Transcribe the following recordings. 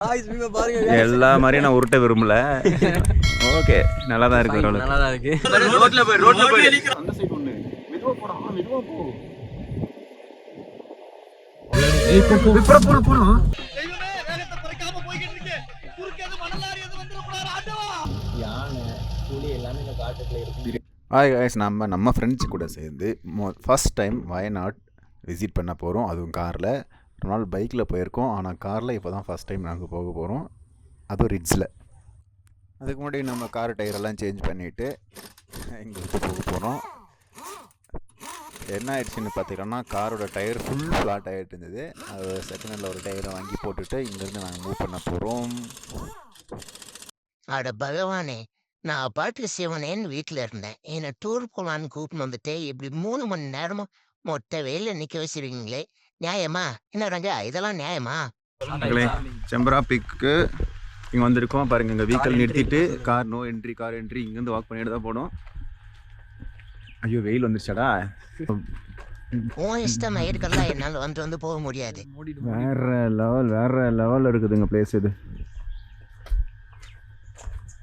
எல்லா மாதிரியும் நான் உருட்ட விரும்பல. ஓகே நல்லா தான் இருக்கு ஓரளவுக்கு. நல்லா தான் இருக்கு. ரோட்ல போய் ரோட்ல போய் அந்த சைடு ஒண்ணு. மெதுவா போடா. மெதுவா போ. யானை புலி இருக்கு ஹாய் guys. நம்ம நம்ம ஃப்ரெண்ட்ஸ் கூட சேர்ந்து மோ ஃபஸ்ட் டைம் வயநாட் விசிட் பண்ண போகிறோம் அதுவும் காரில் ரொம்ப நாள் பைக்கில் போயிருக்கோம். ஆனால் காரில் இப்போ தான் ஃபஸ்ட் டைம் நாங்கள் போக போகிறோம் அதுவும் ரிட்ஸில் அதுக்கு முன்னாடி நம்ம கார் டயரெல்லாம் சேஞ்ச் பண்ணிவிட்டு எங்களுக்கு போக போகிறோம் என்ன ஆயிடுச்சுன்னு பார்த்தீங்கன்னா காரோட டயர் ஃபுல் ஃப்ளாட் ஆகிட்டு இருந்தது. அது செகண்ட் ஹேண்டில் ஒரு டயரை வாங்கி போட்டுட்டு இங்கேருந்து நாங்கள் மூவ் பண்ண போகிறோம் அட பகவானே நான் பாட்டு சிவனேன்னு வீட்டில் இருந்தேன். என்னை டூர் போகலான்னு கூப்பிட்டு வந்துட்டு இப்படி மூணு மணி நேரமும் மொட்டை வெயில நிற்க வச்சிருக்கீங்களே. நியாயமா? என்ன ரங்க இதெல்லாம் நியாயமா? செம்பரா பிக்கு இங்கே வந்திருக்கோம். பாருங்க இங்கே வெஹிக்கல் நிறுத்திட்டு car no entry car entry இங்கேருந்து வாக் பண்ணிட்டு தான் போனோம். ஐயோ வெயில் வந்துருச்சாடா? உன் இஷ்டம் இருக்கெல்லாம் என்னால் வந்து வந்து போக முடியாது. வேற லெவல் வேற லெவலில் இருக்குதுங்க பிளேஸ் இது.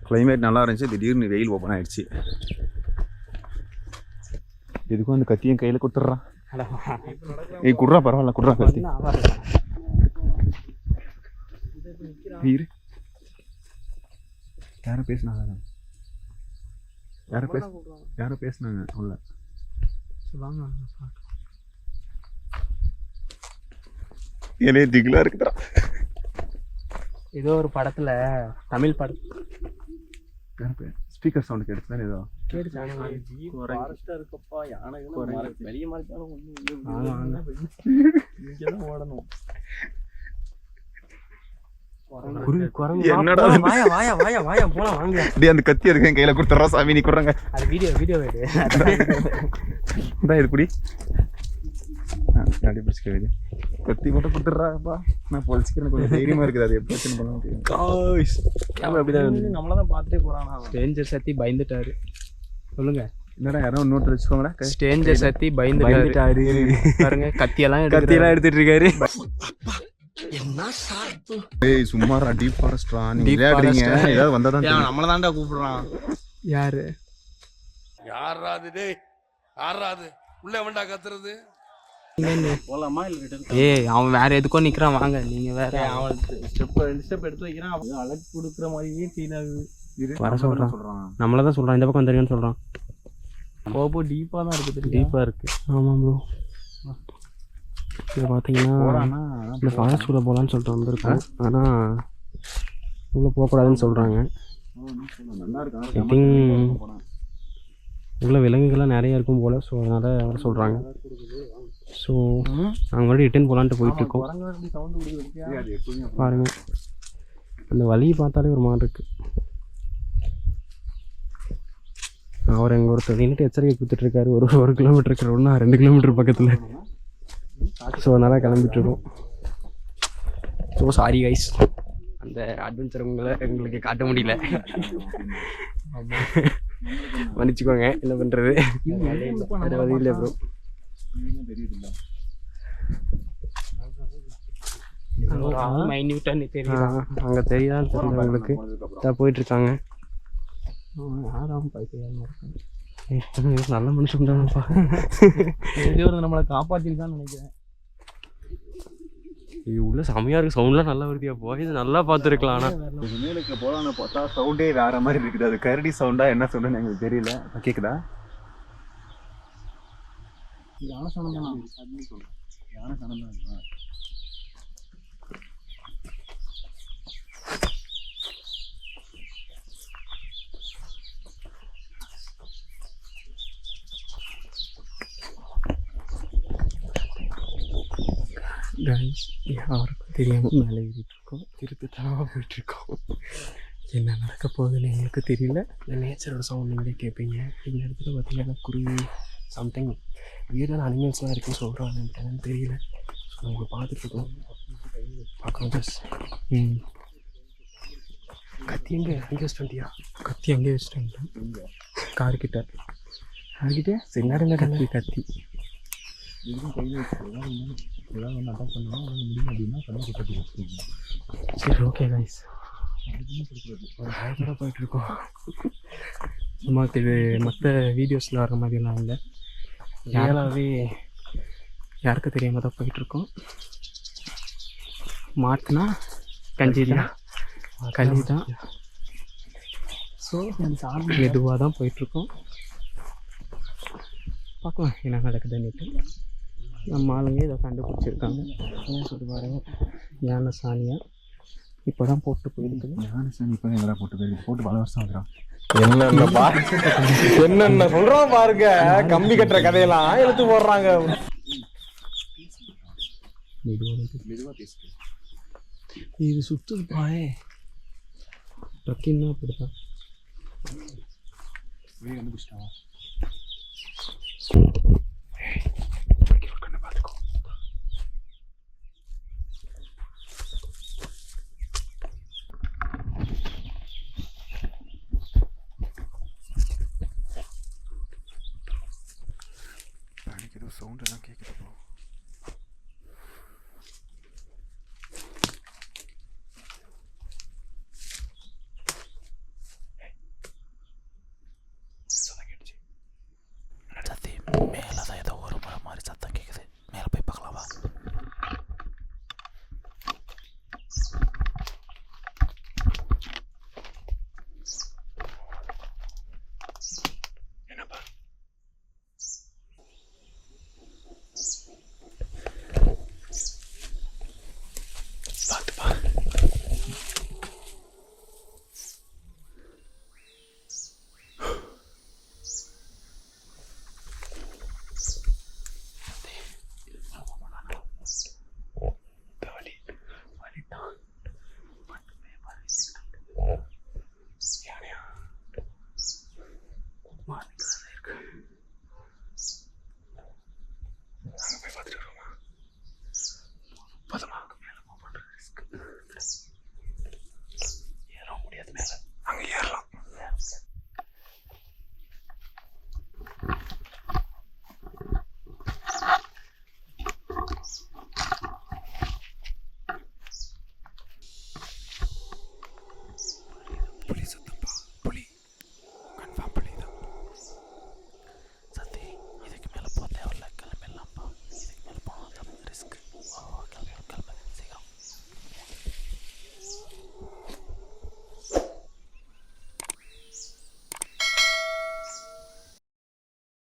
கிளைமேட் நல்லா இருந்துச்சு. திடீர்னு வெயில் ஓப்பன் ஆயிடுச்சு. இதுக்கும் அந்த கத்தியும் கையில் கொடுத்துட்றான். ஏய் குட்றா பரவாயில்ல குட்றா கத்தி இரு யாரும் பேசினாங்க யாரும் பேச யாரும் பேசினாங்க உள்ள என்னே திகிலா இருக்குதா ஏதோ ஒரு படத்துல தமிழ் படம். ஸ்பீக்கர் சவுண்ட் கேட்டு தானே ஏதோ இருக்கப்பா யானை வெளிய மறைச்சாலும் ஓடணும். என்னடா இது? வாயா வாயா வாயா வாயா போலாம் வாங்க. டேய் அந்த கத்தி இருக்கு கையில கொடுத்துறா சாமி நீ குடுறாங்க. அது வீடியோ வீடியோ எடு இதான் இது பிடிச்சிக்க வேண்டிய கத்தி மட்டும் கொடுத்துட்றாப்பா நான் பொழிச்சிக்கிறேன் கொஞ்சம் தைரியமா இருக்குது அது எப்படி பண்ண முடியும் கேமரா அப்படிதான் நம்மள தான் பார்த்துட்டே போறானா ஸ்ட்ரேஞ்சர் சத்தி பயந்துட்டாரு. சொல்லுங்க. என்னடா யாரும் இன்னொருத்தர் வச்சுக்கோங்களா ஸ்ட்ரேஞ்சர் சத்தி பயந்துட்டாரு. பாருங்க கத்தியெல்லாம் கத்தியெல்லாம் எடுத்துட்டு இருக்காரு ஏய் சும்மாரா டீப் ஃபாரஸ்ட்ரா Deep விளையாடுறீங்க. ஏதாவது வந்தா தான் தெரியும். நம்மள தான்டா கூப்பிடுறான். யாரு? யாராது டேய்? யாராது? உள்ள வேண்டா கத்துறது. ஏய் அவன் வேற எதுக்கோ நிக்கிறான் வாங்க நீங்க வேற. அவன் ஸ்டெப் ரெண்டு ஸ்டெப் எடுத்து வைக்கிறான். அவன் அழகு கொடுக்குற மாதிரியே ஃபீல் ஆகுது. வர சொல்றான். நம்மள தான் சொல்றான். இந்த பக்கம் வந்துருங்கன்னு சொல்றான். போப்போ டீப்பா தான் இருக்குது டீப்பா இருக்கு. ஆமா ப்ரோ இது பார்த்தீங்கன்னா இந்த ஃபாரஸ்ட் உள்ள போகலான்னு சொல்லிட்டு வந்திருக்கோம். ஆனால் உள்ளே போகக்கூடாதுன்னு சொல்கிறாங்க think- உள்ள விலங்குகள்லாம் நிறைய இருக்கும் போல் ஸோ அதனால் வர சொல்கிறாங்க ஸோ நாங்கள் மறுபடியும் ரிட்டர்ன் போகலான்ட்டு போயிட்டுருக்கோம். பாருங்கள் அந்த வழியை பார்த்தாலே ஒரு மாதிரி இருக்குது அவர் எங்கள் ஒருத்தர் நின்றுட்டு எச்சரிக்கை கொடுத்துட்ருக்காரு. ஒரு ஒரு கிலோமீட்டர் இருக்கிற ஒன்றா ரெண்டு கிலோமீட்டர் பக்கத்தில். ஸோ அதனால் கிளம்பிட்டுருக்கோம். ஸோ சாரி கைஸ் அந்த அட்வென்ச்சர் உங்களை எங்களுக்கு காட்ட முடியல. மன்னிச்சுக்கோங்க. என்ன பண்ணுறது வேறு வழி இல்லை. ப்ரோ அங்கே தெரியாதுன்னு தெரியல உங்களுக்கு. தான் போயிட்டுருக்காங்க. நல்ல மனுஷன் தான்ப்பா தேவர் நம்மளை காப்பாத்திருக்கான்னு நினைக்கிறேன். இது உள்ள செமையா இருக்கு. சவுண்ட்லாம் நல்லா வருதியா போய் இது நல்லா பார்த்துருக்கலாம் ஆனால் மேலுக்கு போலான்னு பார்த்தா சவுண்டே வேற மாதிரி இருக்குது. அது கரடி சவுண்டா என்ன சவுண்டுன்னு எங்களுக்கு தெரியல. கேக்குதா? யானை சொன்னா யானை சொன்னா கைஸ் யாருக்கும் தெரியாமல் மேலே ஏறிட்டுருக்கோம். திருப்பி தரமாக போயிட்டுருக்கோம். என்ன நடக்க போகுதுன்னு எங்களுக்கு தெரியல. இந்த நேச்சரோட சவுண்ட் நீங்களே கேட்பீங்க இந்த இடத்துல பார்த்தீங்கன்னா குருவி சம்திங் வீடான அனிமல்ஸ்லாம் இருக்குன்னு சொல்கிறாங்க என்னன்னு தெரியல. ஸோ நாங்கள் பார்த்துட்ருக்கோம் பார்க்குறோம் ஜஸ்ட் ம். கத்தி எங்கே? அங்கே வச்சுட்டு வந்துட்டியா கத்தி அங்கே வச்சுட்டு வந்துட்டேன் கார்கிட்ட. கார்கிட்ட? சரி நேரம் கத்தி கத்தி. சரி ஓகே கைஸ் ஒரு பயத்தோட போயிட்டுருக்கோம் நமக்கு இது மற்ற வீடியோஸில் வர மாதிரிலாம் இல்லை. ரியலாகவே யாருக்கு தெரியாமல் தான் போயிட்டுருக்கோம். மாட்டுனா கஞ்சி தான் களி தான் ஸோ மெதுவாக தான் போயிட்டுருக்கோம். பார்க்கலாம் என்ன நடக்குதுன்னுட்டு நம்ம ஆளுங்க இதை கண்டுபிடிச்சிருக்காங்க. ஏன் சொல்லி பாருங்க யானை சாணியா இப்போ தான் போட்டு போயிருக்குது யானை சாணி இப்போ எங்கடா போட்டு போயிருக்கு. போட்டு பல வருஷம் ஆகுறான் என்னென்ன பா என்னென்ன சொல்றோம் பாருங்க. கம்பி கட்டுற கதையெல்லாம் எடுத்து போடுறாங்க. இது சுத்துது பாயே ட்ரக்கின்னா அப்படிதான் und dann geht es los.